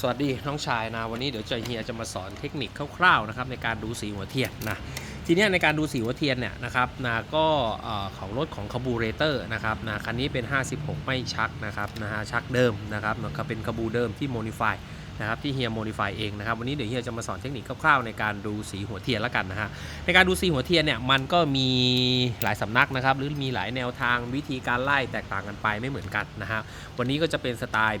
สวัสดีน้องชายนะวันนี้เดี๋ยวจะเฮียจะมาสอนเทคนิคคร่าวๆนะครับในการดูสีหัวเทียนนะทีนี้ในการดูสีหัวเทียนเนี่ยนะครับนะก็ของรถของคาบูเรเตอร์นะครับนะคันนี้เป็น 56 ไม่ชักนะครับนะฮะชักเดิมนะครับมันก็เป็นคาบูเดิมที่โมดิฟายนะครับที่เฮียโมดิฟายเองนะครับวันนี้เดี๋ยวเฮียจะมาสอนเทคนิคคร่าวๆในการดูสีหัวเทียนแล้วกันนะฮะในการดูสีหัวเทียนเนี่ยมันก็มีหลายสำนักนะครับหรือมีหลายแนวทางวิธีการไล่แตกต่างกันไปไม่เหมือนกันนะฮะวันนี้ก็จะเป็นสไตล์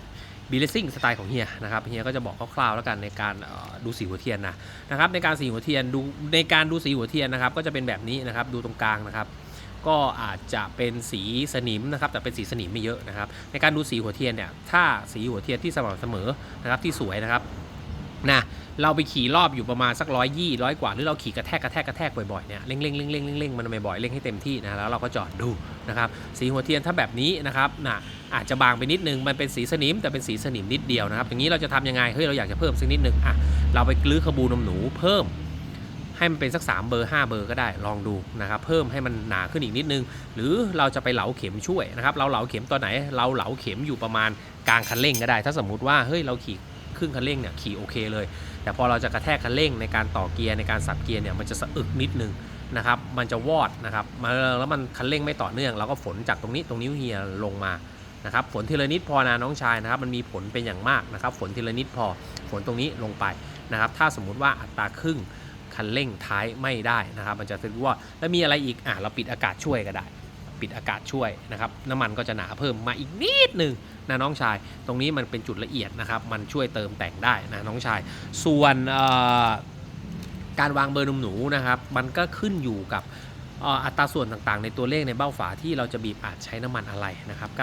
บีเลสซิ่งสไตล์ของเฮียนะครับเฮียก็จะบอกคร่าวๆแล้วกันในการดูสีหัวเทียนนะนะครับในการสีหัวเทียนดูในการดูสีหัวเทียนนะครับก็จะเป็นแบบนี้นะครับดูตรงกลางนะครับก็อาจจะเป็นสีสนิมนะครับแต่เป็นสีสนิมไม่เยอะนะครับในการดูสีหัวเทียนเนี่ยถ้าสีหัวเทียนที่สม่ำเสมอนะครับที่สวยนะครับ นะเราไปขี่รอบอยู่ประมาณสักร้อยยี่ร้อยกว่า หรือเราขี่กระแทกกระแทกกระแทกบ่อยๆเนี่ยเร่งเร่งเร่งเร่งเร่งเร่งมันบ่อยๆเร่งให้เต็มที่นะแล้วเราก็จอดดูนะครับสีหัวเทียนถ้าแบบนี้นะครับนะอาจจะบางไปนิดนึงมันเป็นสีสนิมแต่เป็นสีสนิมนิดเดียวนะครับอย่างนี้เราจะทำยังไงเฮ้ยเราอยากจะเพิ่มสักนิดนึงอะเราไปลื้อขบูนมหนูเพิ่มให้มันเป็นสัก 3 เบอร์ 5 เบอร์ก็ได้ลองดูนะครับเพิ่มให้มันหนาขึ้นอีกนิดนึง หรือเราจะไปเหลาเข็มช่วยนะครับเราเหลาเข็มตอนไหน เราเหลาเข็มอยู่ประมาณกลางคันเร่งก็ได้ ถ้าสมมุติว่าเฮ้ยเราขี่ ครึ่งคันเร่งเนี่ยขี่โอเคเลย แต่พอเราจะกระแทกคันเร่งในการต่อเกียร์ในการสับเกียร์เนี่ยมันจะสะอึกนิดนึงนะครับมันจะวอดนะครับมาแล้วมันคันเร่งไม่ต่อเนื่องเราก็ฝนจากตรงนี้ตรงนิ้วเฮียลงมานะครับฝนทีละนิดพอนะน้องชายนะครับมันมีผลเป็นอย่างมากนะครับฝนทีละนิดพอฝนตรงนี้ลงไปนะครับถ้าสมมุติว่าอัตราครึ่งคันเร่งท้ายไม่ได้นะครับมันจะรู้ว่าแล้วมีอะไรอีกอะเราปิดอากาศช่วยก็ได้ ปิดอากาศช่วยนะครับน้ำมันก็จะหนาเพิ่มมาอีกนิดหนึ่งนะน้องชาย ตรงนี้มันเป็นจุดละเอียดนะครับ มันช่วยเติมแต่งได้นะน้องชาย ส่วนการวางเบอร์นมหนูนะครับ มันก็ขึ้นอยู่กับอัตราส่วนต่างๆ ในตัวเลขในเบ้าฝาที่เราจะบีบอาจใช้น้ำมันอะไรนะครับ9195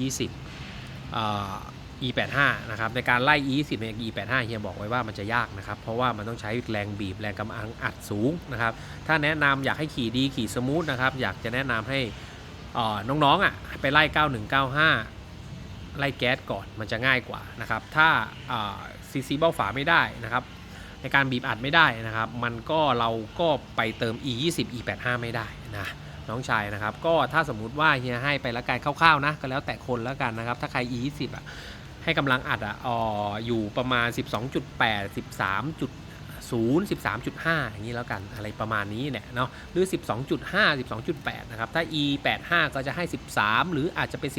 20เอ่อ E85 นะครับในการไล่ E20 ใน E85 เฮียบอกไว้ว่ามันจะยากนะครับเพราะว่ามันต้องใช้แรงบีบแรงกำลังอัดสูงนะครับถ้าแนะนำอยากให้ขี่ดีขี่สมูทนะครับอยากจะแนะนำให้น้องๆอะไปไล่ 9195 ไล่แก๊สก่อนมันจะง่ายกว่านะครับถ้าซีซีเบ้าฝาไม่ได้นะครับในการบีบอัดไม่ได้นะครับมันก็เราก็ไปเติม E20 E85 ไม่ได้นะน้องชายนะครับก็ถ้าสมมุติว่าเฮียให้ไปละกันคร่าวๆนะก็แล้วแต่คนแล้วกันนะครับถ้าใคร E20 อะ ให้กำลังอัดอะอออยู่ประมาณ 12.8 13.0 13.5 อย่างนี้แล้วกันอะไรประมาณนี้เนี่ยเนาะหรือ 12.5 12.8 นะครับ ถ้า e 85 ก็จะให้ 13 หรืออาจจะเป็น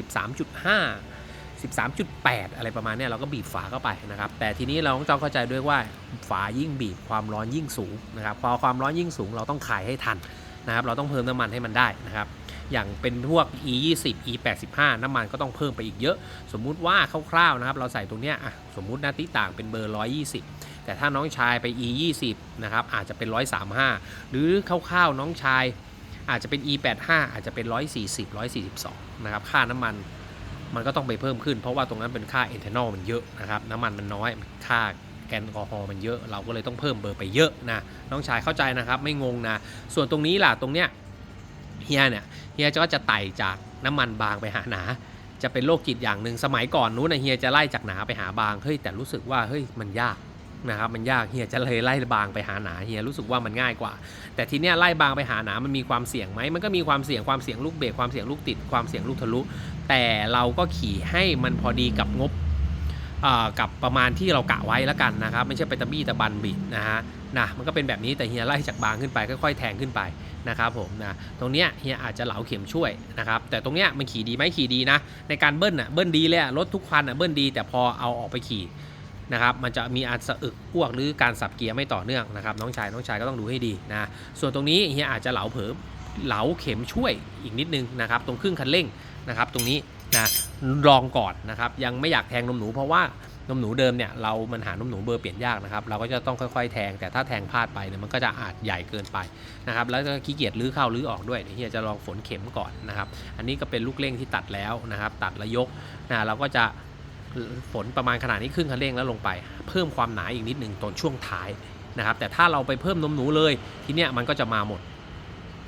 13.5 13.8 อะไรประมาณเนี้ยเราก็บีบฝาเข้าไปนะครับ แต่ทีนี้เราต้องจำเข้าใจด้วยว่าฝายิ่งบีบความร้อนยิ่งสูงนะครับ พอความร้อนยิ่งสูงเราต้องขายให้ทันนะครับ เราต้องเพิ่มน้ำมันให้มันได้นะครับ อย่างเป็นพวก e 20 e 85น้ำมันก็ต้องเพิ่มไปอีกเยอะ สมมุติว่าคร่าวๆนะครับเราใส่ตรงเนี้ยอะสมมุติหน้าที่ต่างเป็นเบอร์ 120 แต่ถ้าน้องชายไป e 20นะครับอาจจะเป็น 135 หรือคร่าวๆน้องชายอาจจะเป็น e 85อาจจะเป็น 140 142นะครับค่าน้ำมันมันก็ต้องไปเพิ่มขึ้น เพราะว่าตรงนั้นเป็นค่าเอทานอลมันเยอะนะครับน้ำมันมันน้อยค่าแอลกอฮอล์มันเยอะ เราก็เลยต้องเพิ่มเบอร์ไปเยอะนะน้องชายเข้าใจนะครับไม่งงนะ ส่วนตรงนี้ล่ะตรงเนี้ย เฮียเนี่ยเฮียก็จะไต่จากน้ำมันบางไปหาหนาจะเป็นโรคจิตอย่างหนึ่งสมัยก่อนนู้นนะเฮียจะไล่จากหนาไปหาบางเฮ้ยแต่รู้สึกว่าเฮ้ยมันยากนะครับมันยากเฮียจะเลยไล่บางไปหาหนาเฮียรู้สึกว่ามันง่ายกว่า แต่ทีเนี้ยไล่บางไปหาหนามันมีความเสี่ยงไหมมันก็มีความเสี่ยงความเสี่ยงลูกเบรกความเสี่ยงลูกติดความเสี่ยงลูกทะลุ แต่เราก็ขี่ให้มันพอดีกับงบ กับประมาณที่เรากะไว้แล้วกันนะครับ ไม่ใช่ไปตะบี้ตะบันบิดนะฮะนะมันก็เป็นแบบนี้แต่เฮียไล่จากบางขึ้นไปค่อยๆแทงขึ้นไปนะครับผมนะตรงเนี้ยเฮียอาจจะเหลาเข็มช่วยนะครับแต่ตรงเนี้ยมันขี่ดีไหมขี่ดีนะ ในการเบิ้ลอะเบิ้ลดีเลยรถทุกคันอะเบิ้ลดี แต่พอเอาออกไปขี่นะครับมันจะมีอาจสะอึกอ้วกหรือการสับเกียร์ไม่ต่อเนื่องนะครับน้องชายน้องชายก็ต้องดูให้ดีนะส่วนตรงนี้เฮียอาจจะเหลาเผลอเหลาเข็มช่วยอีกนิดนึงนะครับตรงครึ่งคันเร่งนะครับตรงนี้ นะลองก่อนนะครับยังไม่อยากแทงนมหนูเพราะว่านมหนูเดิมเนี่ยเรามันหานมหนูเบอร์เปลี่ยนยากนะครับเราก็จะต้องค่อยๆแทงแต่ถ้าแทงพลาดไปเนี่ยมันก็จะอาจใหญ่เกินไปนะครับแล้วก็ขี้เกียจลื้อเข้าลื้อออกด้วยเฮียจะลองฝนเข็มก่อนนะครับอันนี้ก็เป็นลูกเร่งที่ตัดแล้วนะครับตัดแล้วยกนะเราก็จะฝนประมาณขนาดนี้ครึ่งคันเร่งแล้วลงไป เพิ่มความหนาอีกนิดหนึ่งตอนช่วงท้ายนะครับแต่ถ้าเราไปเพิ่มนมหนูเลยทีเนี้ยมันก็จะมาหมด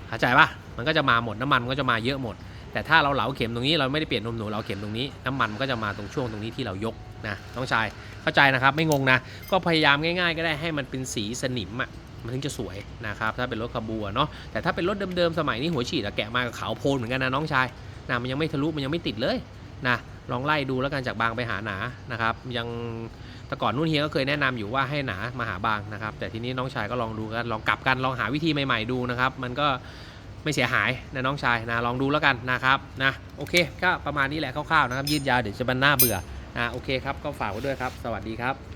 เข้าใจปะมันก็จะมาหมดน้ำมันก็จะมาเยอะหมด แต่ถ้าเราเหลาเข็มตรงนี้เราไม่ได้เปลี่ยนนมหนูเราเข็มตรงนี้น้ำมันก็จะมาตรงช่วงตรงนี้ที่เรายกนะน้องชายเข้าใจนะครับไม่งงนะ ก็พยายามง่ายๆ ก็ได้ให้มันเป็นสีสนิมอะมันถึงจะสวยนะครับถ้าเป็นรถคาบูอะเนาะแต่ถ้าเป็นรถเดิมๆสมัยนี้หัวฉีดอะแกะมากับขาวโพลนเหมือนกันนะน้องชายนะมันยังไม่ทะลุมันยังไม่ติดเลยนะลองไล่ดูแล้วกันจากบางไปหาหนานะครับยังแต่ก่อนนุ่นเฮียก็เคยแนะนำอยู่ว่าให้หนามาหาบางนะครับแต่ทีนี้น้องชายก็ลองดูกันลองกลับกันลองหาวิธีใหม่ ๆดูนะครับมันก็ ไม่เสียหายนะน้องชายนะลองดูแล้วกันนะครับนะโอเคก็ประมาณนี้แหละคร่าวๆนะครับยืดยาวเดี๋ยวจะบันน่าเบื่อนะโอเคครับก็ฝากไว้ด้วยครับ สวัสดีครับ